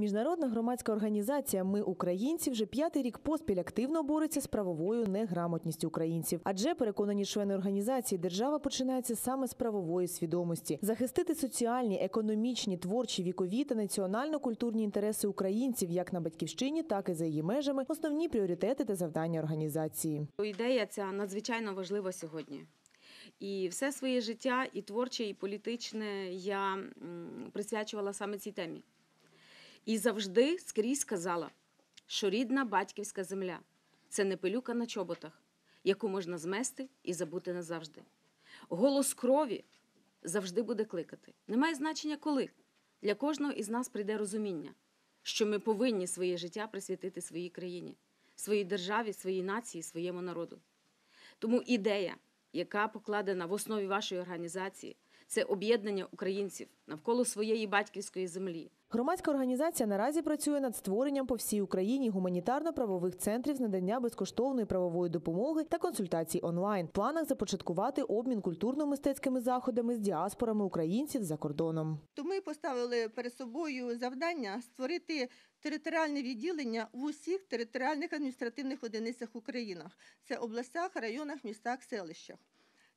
Міжнародна громадська організація Ми українці вже п'ятий рік поспіль активно бореться з правовою неграмотністю українців. Адже переконані члени організації, держава починається саме з правової свідомості, захистити соціальні, економічні, творчі, вікові та національно-культурні інтереси українців як на батьківщині, так і за її межами основні пріоритети та завдання організації. Ідея ця надзвичайно важлива сьогодні. І все своє життя, і творче, і політичне я присвячувала саме цій темі. І завжди скрізь казала, що рідна батьківська земля це не пилюка на чоботах, яку можна змести і забути назавжди. Голос крові завжди буде кликати. Немає значення коли. Для кожного із нас прийде розуміння, що ми повинні своє життя присвятити своїй країні, своїй державі, своїй нації, своєму народу. Тому ідея, яка покладена в основі вашої організації, це об'єднання українців навколо своєї батьківської землі. Громадська організація наразі працює над створенням по всій Україні гуманітарно-правових центрів з надання безкоштовної правової допомоги та консультацій онлайн. В планах започаткувати обмін культурно-мистецькими заходами з діаспорами українців за кордоном. То ми поставили перед собою завдання створити територіальне відділення в усіх територіальних адміністративних одиницях України. Це областях, районах, містах, селищах.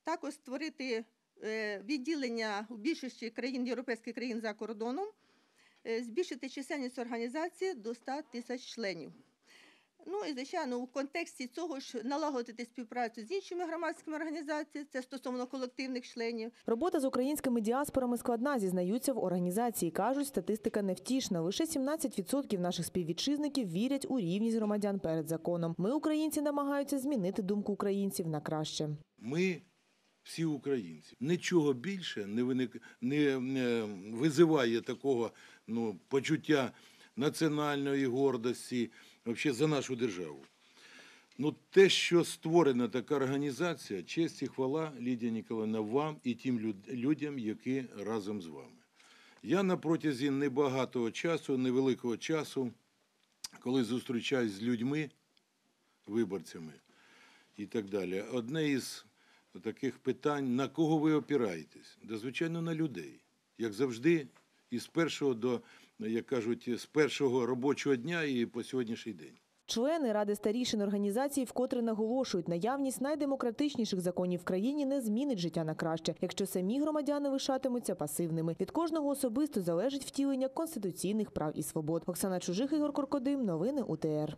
Також створити відділення у більшості країн європейських країн за кордоном, е, збільшити чисельність організації до 100 тисяч членів. Ну і звичайно, у контексті цього ж налагодити співпрацю з іншими громадськими організаціями, це стосовно колективних членів. Робота з українськими діаспорами складна, зізнаються в організації. Кажуть, статистика невтішна. Лише 17% наших співвітчизників вірять у рівність громадян перед законом. Ми, українці, намагаються змінити думку українців на краще. Ми всі українці. Нічого більше не, виник, не, визиває такого ну, почуття національної гордості вообще, за нашу державу. Ну, те, що створена така організація, честь і хвала, Лідія Ніколаївна, вам і тим людям, які разом з вами. Я на протязі небагатого часу, невеликого часу, коли зустрічаюсь з людьми, виборцями і так далі, одне із таких питань, на кого ви опираєтесь? Да, звичайно, на людей. Як завжди, із першого до, як кажуть, з першого робочого дня і по сьогоднішній день. Члени ради старішин організації вкотре наголошують, наявність найдемократичніших законів в країні не змінить життя на краще, якщо самі громадяни лишатимуться пасивними. Від кожного особисто залежить втілення конституційних прав і свобод. Оксана Чужих, Ігор Коркодим. Новини УТР.